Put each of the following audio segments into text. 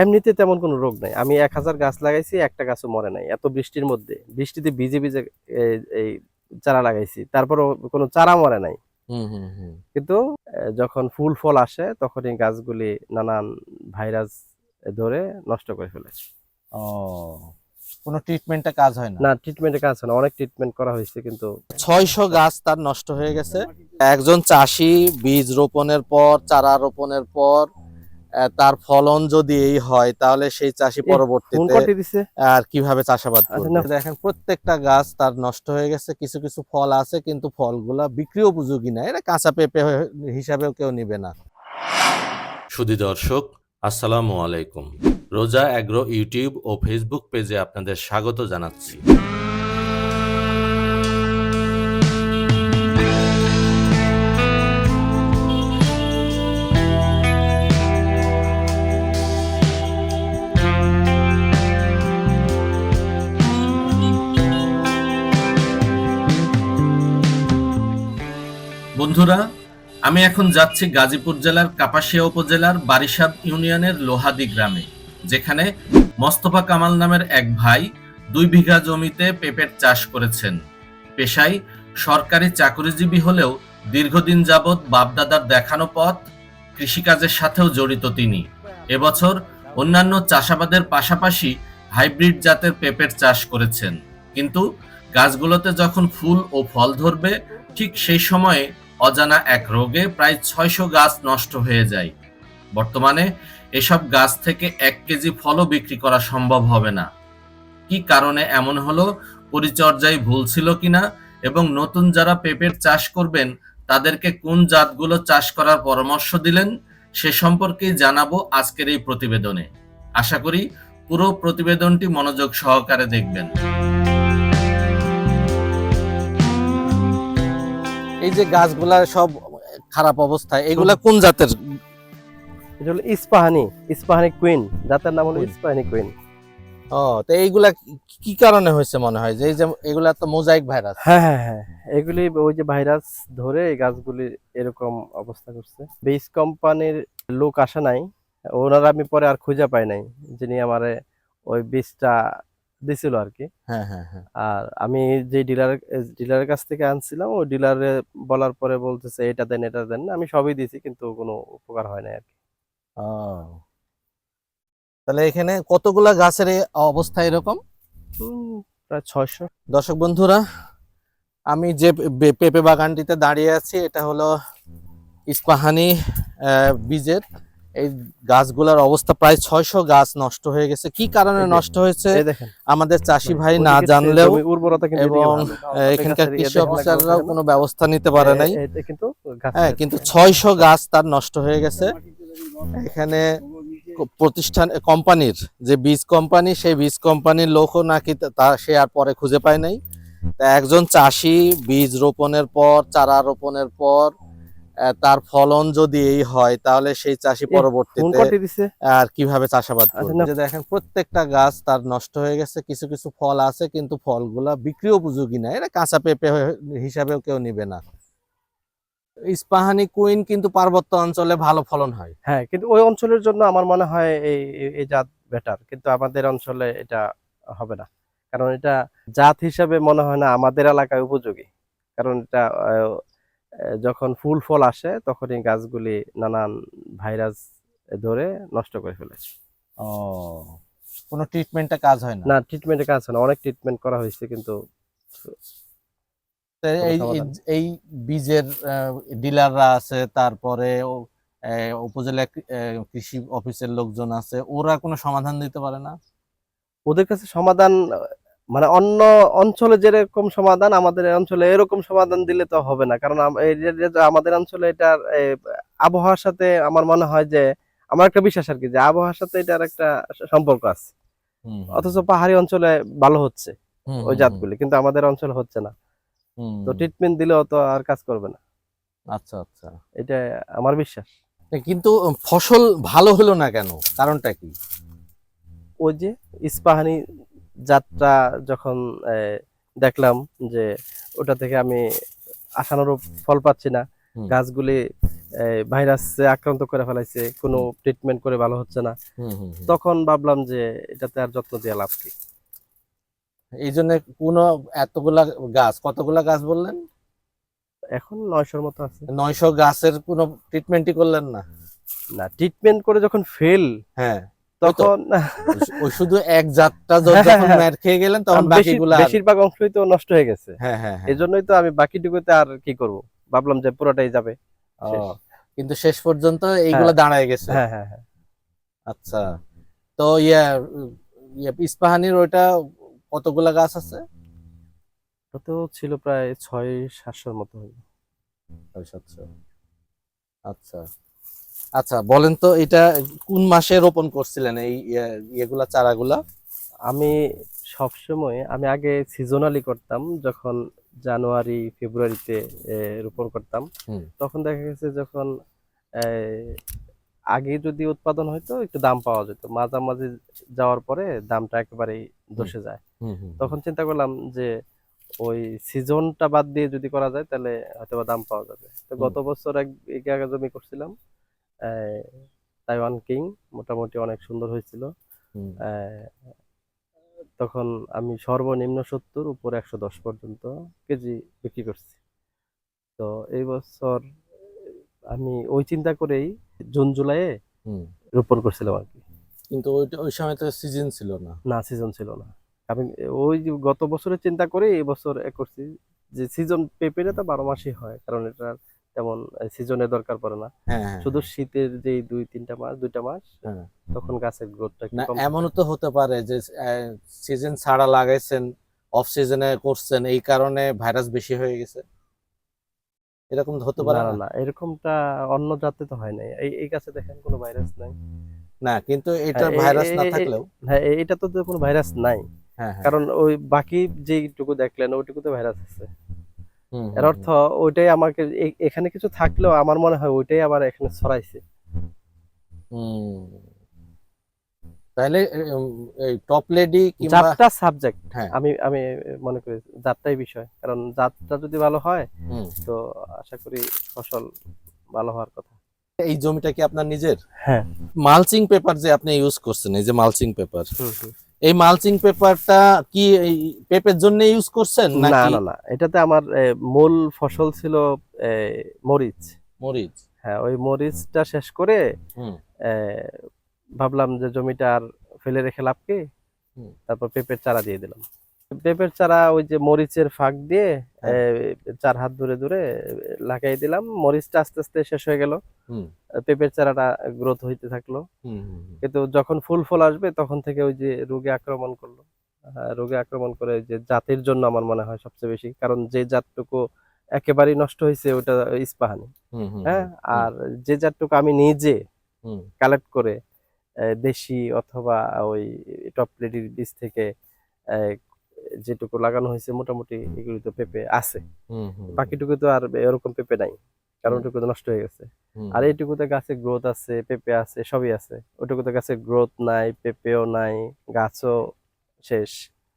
এমনিতে তেমন কোনো রোগ নাই। আমি এক হাজার গাছ লাগাইছি একটা গাছও মরে নাই। এত বৃষ্টির মধ্যে বৃষ্টিতে ভিজে ভিজে এই- এই চারা লাগাইছি। তারপরও কোনো চারা মরে নাই। কিন্তু যখন ফুল ফল আসে তখনই গাছগুলি নানান ভাইরাস ধরে নষ্ট করে ফেলে। ও কোনো ট্রিটমেন্টে কাজ হয় না? না ট্রিটমেন্টের কাজ হয় না। অনেক ট্রিটমেন্ট করা হয়েছে কিন্তু ছয়শো গাছ তার নষ্ট হয়ে গেছে। একজন চাষি বীজ রোপণের পর চারা রোপণের পর তার ফলন যদি এই হয় তাহলে সেই চাষি পরবর্তীতে আর কীভাবে চাষাবাদ আচ্ছা, করবে। দেখেন প্রত্যেকটা গাছ তার নষ্ট হয়ে গেছে কিছু কিছু ফল আছে কিন্তু ফলগুলা বিক্রি উপযোগী না। এটা কাঁচা পেঁপে হিসাবেও কেউ নিবে না। সুধি দর্শক আসসালামু আলাইকুম। রোজা অ্যাগ্রো ইউটিউব ও ফেসবুক পেজে আপনাদের স্বাগত জানাচ্ছি। বন্ধুরা, আমি এখন যাচ্ছি গাজীপুর জেলার কাপাসিয়া উপজেলার বারিশাদ ইউনিয়নের লোহাদি গ্রামে, যেখানে মোস্তফা কামাল নামের এক ভাই দুই বিঘা জমিতে পেঁপের চাষ করেছেন। পেশায় সরকারি চাকরিজীবী হলেও দীর্ঘদিন যাবৎ বাপদাদার দেখানো পথ, কৃষিকাজের সাথেও জড়িত তিনি। এবছর অন্যান্য চাষাবাদের পাশাপাশি হাইব্রিড জাতের পেঁপের চাষ করেছেন। কিন্তু গাছগুলোতে যখন ফুল ও ফল ধরবে, ঠিক সেই সময়ে অজানা এক রোগে প্রায় ছয়শো গাছ নষ্ট হয়ে যায়। বর্তমানে এসব গাছ থেকে এক কেজি ফলও বিক্রি করা সম্ভব হবে না। কি কারণে এমন হলো, পরিচর্যায় ভুল ছিল কিনা এবং নতুন যারা পেঁপের চাষ করবেন, তাদেরকে কোন জাতগুলো চাষ করার পরামর্শ দিলেন, সে সম্পর্কেই জানাব আজকের এই প্রতিবেদনে। আশা করি পুরো প্রতিবেদনটি মনোযোগ সহকারে দেখবেন। এই যে গাছগুলা সব খারাপ অবস্থায় এগুলা কোন জাতের? এটা হলো ইস্পাহানি ইস্পাহানি কুইন জাতের নাম হলো ইস্পাহানি কুইন। ও তো এইগুলা কি- কারণে হয়েছে মনে হয়? যে এই যে এগুলা তো মোজাইক ভাইরাস। হ্যাঁ হ্যাঁ হ্যাঁ এগুলি ওই যে ভাইরাস ধরে এই গাছগুলি এরকম অবস্থা করছে। বীজ কোম্পানির লোক আসে নাই। ওনারা আমি পরে আর খুঁজে পাই নাই যিনি আমারে ওই বীজটা দিছিল আর কি হ্যাঁ হ্যাঁ হ্যাঁ। আর আমি যে ডিলার ডিলারের কাছ থেকে আনছিলাম ওই ডিলারে বলার পরে বলতেছে এটা দেন এটা দেন। আমি সবই দিছি কিন্তু কোনো উপকার হয় না আর কি তাহলে এখানে কতগুলা গাছের অবস্থা এরকম? প্রায় ছয়শো। দর্শক বন্ধুরা আমি যে পেঁপে বাগানটিতে দাঁড়িয়ে আছি এটা হলো ইস্পাহানি বীজের এই গাছগুলার অবস্থা প্রায় ছয়শো গাছ নষ্ট হয়ে গেছে। কি কারণে নষ্ট হয়েছে? আমাদের চাষি ভাই না জানলেও এবং এখানকার কৃষি অফিসাররাও কোনো ব্যবস্থা নিতে পারে নাই। কিন্তু হ্যাঁ কিন্তু ছয়শো গাছ তার নষ্ট হয়ে গেছে। এখানে প্রতিষ্ঠান কোম্পানির যে বীজ কোম্পানি সেই বীজ কোম্পানির লোকও নাকি তা- সে আর পরে খুঁজে পায় নাই। তা একজন চাষি বীজ রোপণের পর চারা রোপণের পর তার ফলন যদি এই হয় তাহলে সেই চাষি পরবর্তীতে আর কীভাবে চাষাবাদ আচ্ছা, করবে? দেখেন প্রত্যেকটা গাছ তার নষ্ট হয়ে গেছে কিছু কিছু ফল আছে কিন্তু ফলগুলা বিক্রি উপযোগী না। এটা কাঁচা পেঁপে হিসাবেও কেউ নিবে না। ইস্পাহানি কুইন কিন্তু পার্বত্য অঞ্চলে ভালো ফলন হয়। হ্যাঁ কিন্তু ওই অঞ্চলের জন্য আমার মনে হয় এই এই- জাত বেটার কিন্তু আমাদের অঞ্চলে এটা হবে না। কারণ এটা জাত হিসাবে মনে হয় না আমাদের এলাকায় উপযোগী। কারণ এটা যখন ফুল ফল আসে তখনই গাছগুলি নানান ভাইরাস ধরে নষ্ট করে ফেলে। ও কোনো ট্রিটমেন্টে কাজ হয় না? না ট্রিটমেন্টের কাজ হয় না। অনেক ট্রিটমেন্ট করা হয়েছে কিন্তু এই এই- বীজের ডিলাররা আছে তারপরে উপজেলা কৃষি অফিসের লোকজন আছে ওরা কোনো সমাধান দিতে পারে না? ওদের কাছে সমাধান মানে অন্য অঞ্চলে যেরকম সমাধান আমাদের অঞ্চলে এরকম সমাধান দিলে তো হবে না। কারণ আমাদের অঞ্চলে এটার আবহাওয়ার সাথে আমার মনে হয় যে আমার একটা বিশ্বাস আর কি যে আবহাওয়ার সাথে এটার একটা সম্পর্ক আছে। অথচ পাহাড়ি অঞ্চলে ভালো হচ্ছে ওই জাতগুলি কিন্তু আমাদের অঞ্চলে হচ্ছে না। তো ট্রিটমেন্ট দিলেও তো আর কাজ করবে না। আচ্ছা আচ্ছা। এটা আমার বিশ্বাস। কিন্তু ফসল ভালো হলো না কেন? কারণটা কি? ওই যে ইস্পাহানি যাত্রা যখন দেখলাম যে ওটা থেকে আমি আশানুরূপ ফল পাচ্ছি না। গাছগুলি ভাইরাসে আক্রান্ত করে ফেলাইছে কোনো ট্রিটমেন্ট করে ভালো হচ্ছে না। তখন ভাবলাম যে এটাতে আর যত্ন দিয়ে লাভ কি? এই জন্য কোনো এতগুলা গাছ কতগুলা গাছ বললেন? এখন নয়শোর মতো আছে। নয়শো গাছের কোনো ট্রিটমেন্টই করলেন না? না ট্রিটমেন্ট করে যখন ফেল হ্যাঁ। তখন ওই শুধু এক জাতটা হ্যাঁ, যখন হ্যাঁ। ম্যাট খেয়ে গেলেন তখন বাকিগুলা বেশিরভাগ অংশই তো নষ্ট হয়ে গেছে। হ্যাঁ হ্যাঁ হ্যাঁ। এই জন্যই তো আমি বাকিটুকুতে আর কি করব? ভাবলাম যে পুরোটাই যাবে। কিন্তু শেষ পর্যন্ত এইগুলা দাঁড়ায় গেছে। হ্যাঁ হ্যাঁ আচ্ছা। তো ইয়া ইয়া ইস্পাহানির ওইটা কতগুলা গাছ আছে? তো ছিল প্রায় ছয় সাতশোর মতো হইল। ছয় সাতশো। আচ্ছা। আচ্ছা বলেন তো এটা কোন মাসে রোপণ করছিলেন এই ইয়ে- ইয়েগুলা চারাগুলা? আমি সবসময় আমি আগে সিজনালি করতাম যখন জানুয়ারি ফেব্রুয়ারিতে রোপণ করতাম। তখন দেখা গেছে যখন আগে যদি উৎপাদন হইতো একটু দাম পাওয়া যেত। মাঝামাঝি যাওয়ার পরে দামটা একেবারেই ধসে যায়। তখন চিন্তা করলাম যে ওই সিজনটা বাদ দিয়ে যদি করা যায় তাহলে হয়তো দাম পাওয়া যাবে। তো গত বছর এক জমি করছিলাম তাইওয়ান কিং মোটামুটি অনেক সুন্দর হয়েছিল। তখন আমি সর্বনিম্ন সত্তর উপর একশো দশ পর্যন্ত কেজি বিক্রি করছি। তো এই বছর আমি ওই চিন্তা করেই জুন জুলাইয়ে। রোপণ করছিলাম আর কি। কিন্তু ওইটা ওই সময় তো সিজন ছিল না। না সিজন ছিল না। আমি ওই গত বছরের চিন্তা করে এই বছর করছি যে সিজন পেঁপেটা তো বারো মাসই হয় কারণ এটা তেমন সিজনের দরকার পড়ে না। হ্যাঁ হ্যাঁ। শুধু শীতের যে দুই তিনটা মাস দুইটা মাস হ্যাঁ। তখন গাছের গ্রোথটা এমনও তো হতে পারে যে সিজন ছাড়া লাগাইছেন অফ সিজনে করছেন এই কারণে ভাইরাস বেশি হয়ে গেছে। এরকম তো হতে পারে না না, এরকমটা অন্য জাতে তো হয় নাই। এই এই গাছে দেখেন কোনো ভাইরাস নাই। না কিন্তু এটা হ্যাঁ, ভাইরাস না থাকলেও। হ্যাঁ এটা তো কোনো ভাইরাস নাই। হ্যাঁ হ্যাঁ। কারণ ওই বাকি যেইটুকু দেখলেন ওইটুকুতে ভাইরাস আছে। এর অর্থ ওইটাই আমাকে এখানে কিছু থাকলেও আমার মনে হয় ওইটাই আবার এখানে ছড়াইছে। তাহলে এই টপ লেডি জাতটা সাবজেক্ট হ্যাঁ। আমি আমি মনে করি জাতটাই বিষয়। কারণ জাতটা যদি ভালো হয় হুম। তো আশা করি ফসল ভালো হওয়ার কথা। এই জমিটা কি আপনার নিজের? হ্যাঁ। মালচিং পেপার যে আপনি ইউজ করছেন এই যে মালচিং পেপার। এই মালচিং পেপারটা কি পেপের জন্য ইউজ করছেন না নাকি? না না এটাতে আমার মূল ফসল ছিল মরিচ। মরিচ। হ্যাঁ ওই মরিচটা শেষ করে ভাবলাম যে জমিটা আর ফেলে রেখে লাভ কি? তারপর পেঁপের চারা দিয়ে দিলাম। পেঁপের চারা ওই যে মরিচের ফাঁক দিয়ে এ, চার হাত ধরে ধরে লাগাই দিলাম। মরিচটা আস্তে আস্তে শেষ হয়ে গেল। পেঁপের চারাটা গ্রোথ হইতে থাকল। কিন্তু যখন ফুল ফল আসবে তখন থেকে ওই যে রোগে আক্রমণ করল। রোগে আক্রমণ করে যে জাতের জন্য আমার মনে হয় সবচেয়ে বেশি। কারণ যে জাতটুকু একেবারেই নষ্ট হয়েছে ওটা ইস্পাহানি। হ্যাঁ? আর যে জাতটুকু আমি নিজে কালেক্ট করে দেশি অথবা ওই টপ লেডির বীজ থেকে যেটুকু লাগানো হয়েছে মোটামুটি এগুলি তো পেঁপে আছে। বাকিটুকু তো আর এরকম পেঁপে নাই কারণ ওটুকু নষ্ট হয়ে গেছে। আর এইটুকুতে গাছে গ্রোথ আছে পেঁপে আছে সবই আছে। ওইটুকুতে গাছে গ্রোথ নাই পেঁপেও নাই গাছও শেষ।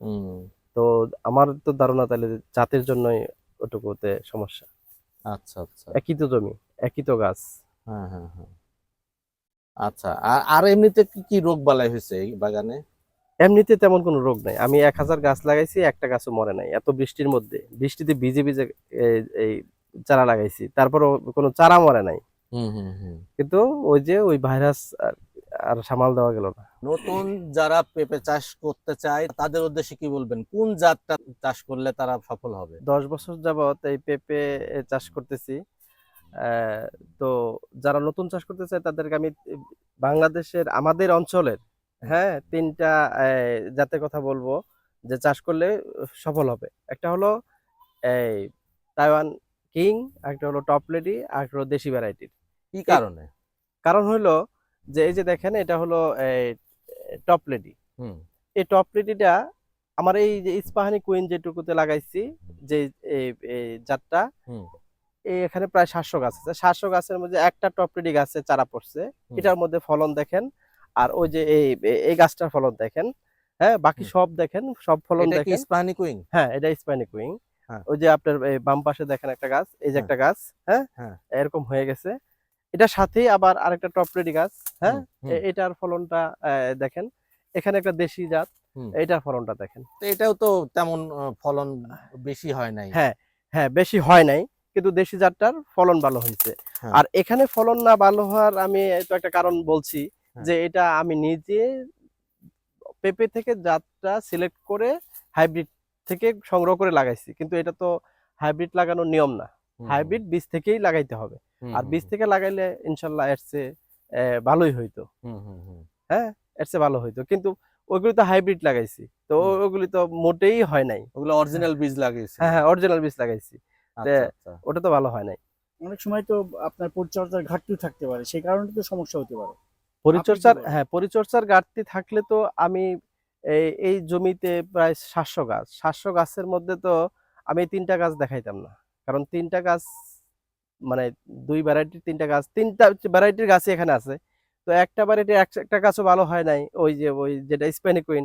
হুম, তো আমার তো ধারণা তাহলে জাতের জন্যই ওটুকুতে সমস্যা। আচ্ছা আচ্ছা। একই তো জমি একই তো গাছ। হ্যাঁ হ্যাঁ হ্যাঁ। আচ্ছা আর আর এমনিতে কি কি রোগ বালাই হয়েছে এই বাগানে? এমনিতে তেমন কোনো রোগ নাই। আমি এক হাজার গাছ লাগাইছি একটা গাছও মরে নাই। এত বৃষ্টির মধ্যে বৃষ্টিতে ভিজে ভিজে এই- চারা লাগাইছি। তারপরও কোনো চারা মরে নাই। কিন্তু ওই যে ওই ভাইরাস আর- সামাল দেওয়া গেল না। নতুন যারা পেঁপে চাষ করতে চায় তাদের উদ্দেশ্যে কি বলবেন? কোন জাতটা চাষ করলে তারা সফল হবে? দশ বছর যাবত এই পেঁপে চাষ করতেছি। আহ, তো যারা নতুন চাষ করতে চায় তাদেরকে আমি বাংলাদেশের আমাদের অঞ্চলের হ্যাঁ তিনটা জাতের কথা বলব যে চাষ করলে সফল হবে। একটা হলো এই তাইওয়ান কিং একটা হলো টপ লেডি আর একটা হলো দেশি ভ্যারাইটির। কি কারণে? কারণ হলো যে এই যে দেখেন এটা হলো টপ লেডি। হুম। এই টপ রেডিটা আমার এই যে ইস্পাহানি কুইন যেটুকুতে লাগাইছি যে জাতটা হুম। এখানে প্রায় সাতশো গাছ আছে। সাতশো গাছের মধ্যে একটা টপ রেডি গাছে চারা পড়ছে। এটার মধ্যে ফলন দেখেন আর ওই যে এই এই গাছটার ফলন দেখেন হ্যাঁ বাকি সব দেখেন সব ফলন দেখেন কুইং হ্যাঁ এটা স্পাইনি কুইং হ্যাঁ। ওই যে আপনার বাম পাশে দেখেন একটা গাছ এই যে হ্যাঁ। একটা গাছ হ্যাঁ হ্যাঁ। এরকম হয়ে গেছে এটার সাথেই আবার আরেকটা টপরেডি গাছ হ্যাঁ এটার ফলনটা দেখেন এখানে একটা দেশি জাত এটার ফলনটা দেখেন তো এটাও তো তেমন ফলন বেশি হয় নাই হ্যাঁ হ্যাঁ বেশি হয় নাই কিন্তু দেশি জাতটার ফলন ভালো হয়েছে হ্যাঁ। আর এখানে ফলন না ভালো হওয়ার আমি তো একটা কারণ বলছি। যে এটা আমি নিজে পেঁপে থেকে জাতটা সিলেক্ট করে হাইব্রিড থেকে সংগ্রহ করে লাগাইছি। কিন্তু এটা তো হাইব্রিড লাগানোর নিয়ম না। হাইব্রিড বীজ থেকেই লাগাইতে হবে। আর বীজ থেকে লাগাইলে ইনশাল্লাহ এর চেয়ে ভালোই হইতো। হুম, হুম, হুম। এর চেয়ে ভালো হইতো। কিন্তু ওইগুলি তো হাইব্রিড লাগাইছি। তো। ওগুলি তো মোটেই হয় নাই। ওগুলো অরিজিনাল বীজ লাগিয়েছে। হ্যাঁ হ্যাঁ অরিজিনাল বীজ লাগাইছি। ওটা তো ভালো হয় নাই। অনেক সময় তো আপনার পরিচর্যার ঘাটতিও থাকতে পারে। সেই কারণে তো সমস্যা হতে পারে। পরিচর্যার হ্যাঁ পরিচর্যার ঘাটতি থাকলে তো আমি এই জমিতে প্রায় সাতশো গাছ। সাতশো গাছের মধ্যে তো আমি তিনটা গাছ দেখাইতাম না। কারণ তিনটা গাছ মানে দুই ভ্যারাইটির তিনটা গাছ তিনটা ভ্যারাইটির গাছই এখানে আছে। তো একটা ভ্যারাইটির একটা গাছও ভালো হয় নাই ওই যে ওই যেটা স্পেনি কুইন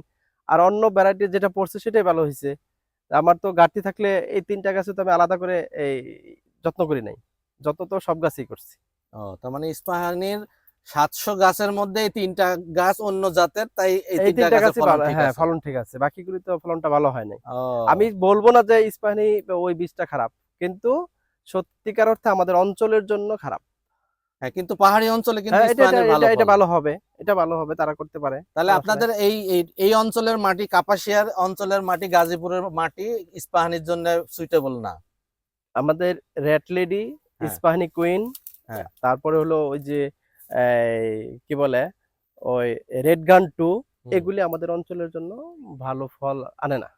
আর অন্য ভ্যারাইটির যেটা পড়ছে সেটাই ভালো হয়েছে আমার তো ঘাটতি থাকলে এই তিনটা গাছে তো আমি আলাদা করে এই যত্ন করি নাই। যত তো সব গাছই করছি। ও তার মানে ইস্পাহানির সাতশো গাছের মধ্যে এই তিনটা গাছ অন্য জাতের তাই এই তিনটা ঠিক হ্যাঁ আছে। ফলন ঠিক আছে। বাকিগুলি তো ফলনটা ভালো হয় নাই। আমি বলব না যে ইস্পাহানি ওই বীজটা খারাপ কিন্তু সত্যিকার অর্থে আমাদের অঞ্চলের জন্য খারাপ। হ্যাঁ কিন্তু পাহাড়ি অঞ্চলে কিন্তু হ্যাঁ, এটা ভালো হবে এটা ভালো হবে তারা করতে পারে। তাহলে আপনাদের এই এই- অঞ্চলের মাটি কাপাসিয়ার অঞ্চলের মাটি গাজীপুরের মাটি ইস্পাহানির জন্য সুইটেবল না? আমাদের রেড লেডি হ্যাঁ। ইস্পাহানি কুইন হ্যাঁ। তারপরে হলো ওই যে কি বলে? ওই রেড গান টু এগুলি আমাদের অঞ্চলের জন্য ভালো ফল আনে না।